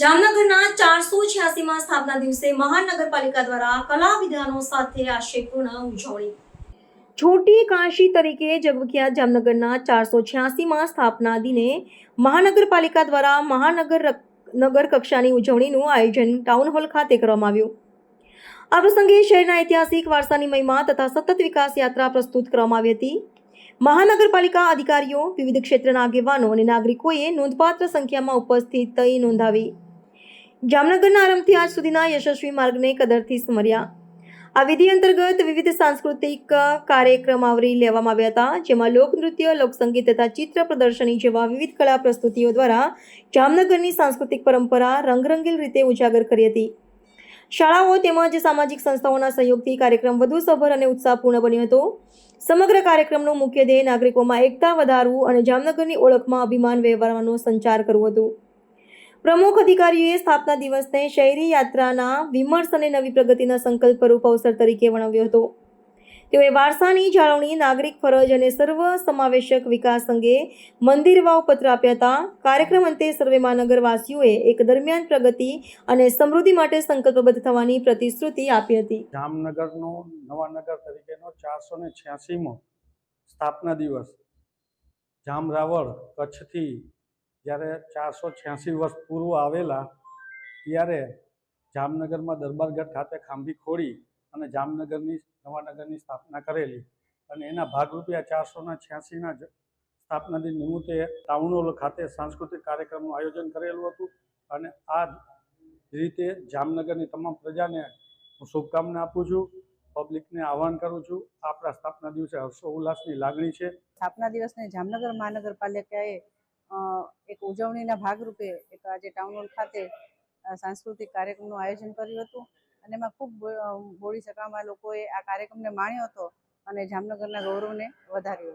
જામનગરના ચારસો છ્યાસીમાં સ્થાપના દિવસે મહાનગરપાલિકા દ્વારા કલા વિધાનો સાથે આશયપૂર્ણ ઉજવણી. છોટી કાશી તરીકે જગવિખ્યાત જામનગરના ચારસો છ્યાસીમાં સ્થાપના દિને મહાનગરપાલિકા દ્વારા મહાનગર નગર કક્ષાની ઉજવણીનું આયોજન ટાઉન હોલ ખાતે કરવામાં આવ્યું. આ પ્રસંગે શહેરના ઐતિહાસિક વારસાની મહિમા તથા સતત વિકાસ યાત્રા પ્રસ્તુત કરવામાં આવી હતી. મહાનગરપાલિકા અધિકારીઓ, વિવિધ ક્ષેત્રના આગેવાનો અને નાગરિકોએ નોંધપાત્ર સંખ્યામાં ઉપસ્થિત થઈ નોંધાવી. જામનગરના આરંભથી આજ સુધીના યશસ્વી માર્ગને કદરથી સ્મર્યા. આ વિધિ અંતર્ગત વિવિધ સાંસ્કૃતિક કાર્યક્રમ આવરી લેવામાં આવ્યા હતા, જેમાં લોકનૃત્ય લોકસંગીત તથા ચિત્ર પ્રદર્શની જેવા વિવિધ કળા પ્રસ્તુતિઓ દ્વારા જામનગરની સાંસ્કૃતિક પરંપરા રંગરંગીલ રીતે ઉજાગર કરી હતી. શાળાઓ તેમજ સામાજિક સંસ્થાઓના સહયોગથી કાર્યક્રમ વધુ સભર અને ઉત્સાહપૂર્ણ બન્યો હતો. સમગ્ર કાર્યક્રમનો મુખ્ય ધ્યેય નાગરિકોમાં એકતા વધારવું અને જામનગરની ઓળખમાં અભિમાન વ્યવહારવાનો સંચાર કરવું હતું. પ્રમુખ અધિકારીઓએ સ્થાપના દિવસને શહેરી યાત્રાના વિમર્શ અને નવી પ્રગતિના સંકલ્પ રૂપ અવસર તરીકે વર્ણવ્યો હતો. તેઓએ વારસાની જાળવણી, નાગરિક ફરજ અને સર્વ સમાવેશક વિકાસ અંગે મંદિર વાવ પત્ર આપ્યા હતા. કાર્યક્રમ અંતે સર્વે મહાનગરવાસીઓએ એક દરમિયાન પ્રગતિ અને સમૃદ્ધિ માટે સંકલ્પબદ્ધ થવાની પ્રતિશ્રુતિ આપી હતી. જામનગરનો, નવાનગર તરીકેનો ચારસો ને છ્યાસીમો સ્થાપના દિવસ જામ રાવળ કચ્છથી જ્યારે ચારસો છ્યાસી વર્ષ પૂર્વ આવેલા, ત્યારે જામનગરમાં દરબારગઢ ખાતે ખાંભી ખોડી અને જામનગરની, નવાનગરની સ્થાપના કરેલી. અને એના ભાગરૂપે આ ચારસોના છ્યાસીના સ્થાપના દિન નિમિત્તે ટાઉન હોલ ખાતે સાંસ્કૃતિક કાર્યક્રમનું આયોજન કરેલું હતું. અને આ રીતે જામનગરની તમામ પ્રજાને હું શુભકામના આપું છું. પબ્લિકને આહવાન કરું છું. આપણા સ્થાપના દિવસે હર્ષો ઉલ્લાસની લાગણી છે. સ્થાપના દિવસને જામનગર મહાનગરપાલિકાએ એક ઉજવણીના ભાગરૂપે એક આજે ટાઉન હોલ ખાતે સાંસ્કૃતિક કાર્યક્રમનું આયોજન કર્યું હતું. અને એમાં ખૂબ બોડી સકામાં લોકોએ આ કાર્યક્રમને માણ્યો હતો અને જામનગરના ગૌરવને વધાર્યો